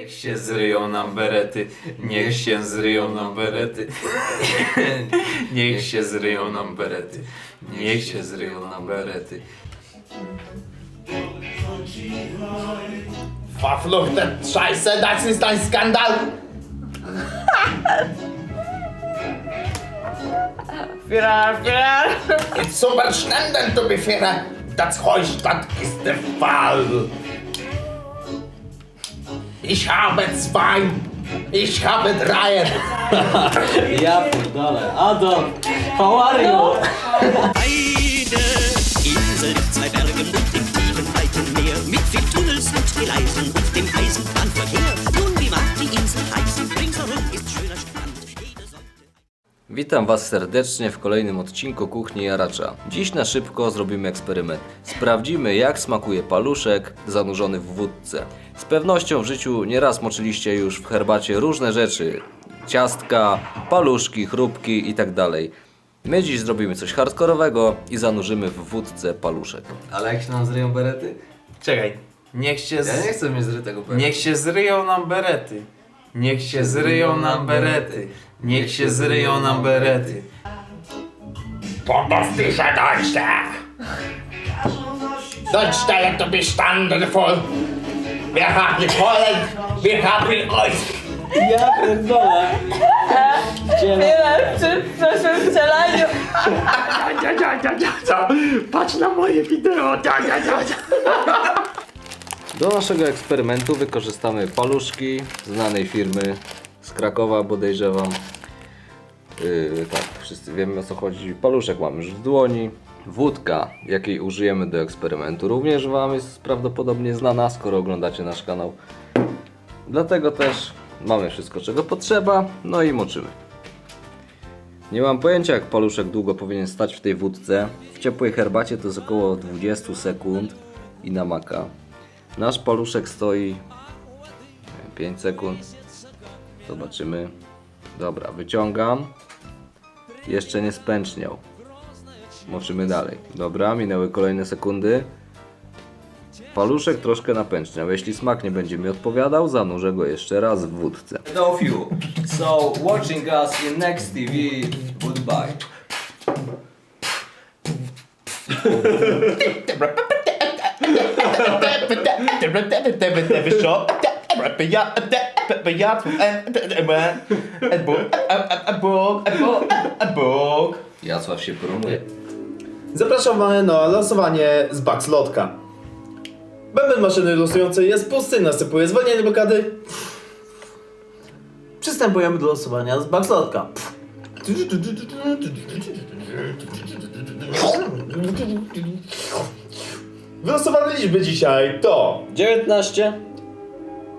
Niech się zryją nam berety, niech się zryją nam berety. Niech się zryją nam berety, niech się zryją nam berety. Verfluchte Scheiße, das ist ein Skandal! Firar, firar. It's super schnell to be fair. Das Heustadt ist der Fall. Ich habe zwei. Ich habe drei. Ja pierdolę. Adolf, how are you? Eine Insel mit zwei Bergen Witam Was serdecznie w kolejnym odcinku Kuchni Jaracza. Dziś na szybko zrobimy eksperyment. Sprawdzimy jak smakuje paluszek zanurzony w wódce. Z pewnością w życiu nieraz moczyliście już w herbacie różne rzeczy. Ciastka, paluszki, chrupki itd. My dziś zrobimy coś hardkorowego i zanurzymy w wódce paluszek. Ale jak się nam zryją berety? Czekaj, niech się, Ja z... nie chcę mieć zrytego niech się zryją nam berety. Niech się zryją nam berety, niech się zryją nam berety. Fantastische Deutsche. Deutschland to be standardvoll. Wir haben Polen, wir haben euch. Ja pierdolę! Tyle przy przeszłym strzelaniu. Patrz na moje wideo. Do naszego eksperymentu wykorzystamy paluszki znanej firmy z Krakowa, podejrzewam. Yy, tak, wszyscy wiemy o co chodzi. Paluszek mamy już w dłoni. Wódka, jakiej użyjemy do eksperymentu, również Wam jest prawdopodobnie znana, skoro oglądacie nasz kanał. Dlatego też mamy wszystko, czego potrzeba, no i moczymy. Nie mam pojęcia, jak paluszek długo powinien stać w tej wódce. W ciepłej herbacie to jest około 20 sekund i namaka. Nasz paluszek stoi nie wiem, 5 sekund. Zobaczymy. Dobra, wyciągam. Jeszcze nie spęczniał. Moczymy dalej. Dobra, minęły kolejne sekundy. Paluszek troszkę napęczniał. Jeśli smak nie będzie mi odpowiadał, zanurzę go jeszcze raz w wódce. of you. So watching us in next TV. Goodbye. Jacław się porumuje. Zapraszamy na losowanie z Bugs Lotka. Bęben maszyny losującej jest pusty, następuje zwolnienie blokady. Przystępujemy do losowania z Bugs Lotka. Wylosowane liczby dzisiaj to 19.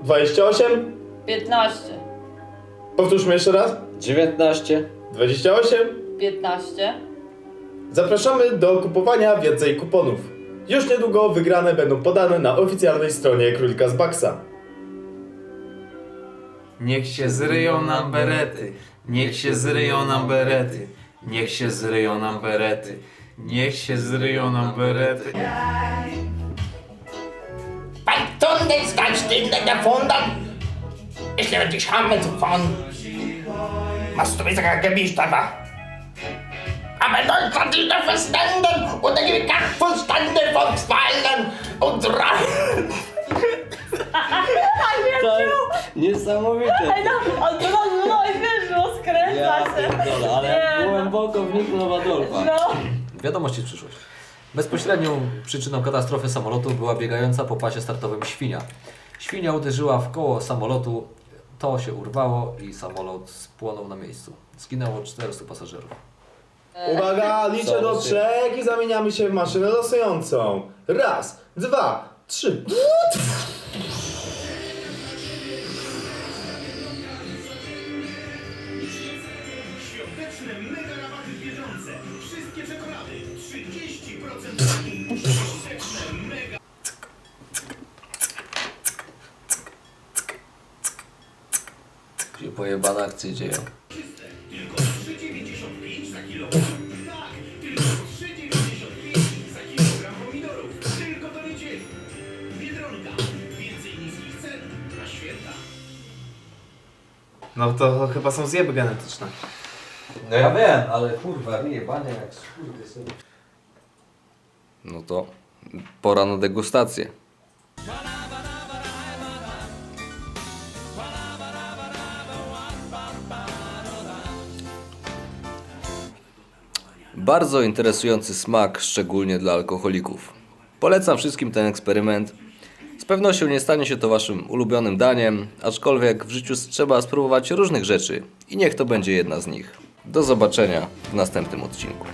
28. 15. Powtórzmy jeszcze raz. 19. 28. 15. Zapraszamy do kupowania więcej kuponów. Już niedługo wygrane będą podane na oficjalnej stronie Królika z Baksa. Niech się zryją nam berety, niech się zryją nam berety, niech się zryją nam berety, niech się zryją nam berety. Bei Stunden ist ein Stille gefunden. Ich nehme dich Hammel von. Machst du wieder gemischt, aber. Aber Deutschland ist der Verstanden und der Verstande von Zweien und Dreien. To jest niesamowite. Ej, no, on no, no i wyszło, skręca Ja się. pierdolę, ale Nie, no. głęboko wniknął w Adolfa. No. Wiadomości z przyszłość. Bezpośrednią przyczyną katastrofy samolotu była biegająca po pasie startowym świnia. Świnia uderzyła w koło samolotu, to się urwało i samolot spłonął na miejscu. Zginęło 400 pasażerów. Uwaga, liczę do trzech i zamieniamy się w maszynę losującą. Raz, dwa, trzy. Cen na święta. święta. No to chyba są zjeby genetyczne. No ja wiem, ale kurwa, jebanie jak skurwysyn. No to pora na degustację. Bardzo interesujący smak, szczególnie dla alkoholików. Polecam wszystkim ten eksperyment. Z pewnością nie stanie się to waszym ulubionym daniem, aczkolwiek w życiu trzeba spróbować różnych rzeczy i niech to będzie jedna z nich. Do zobaczenia w następnym odcinku.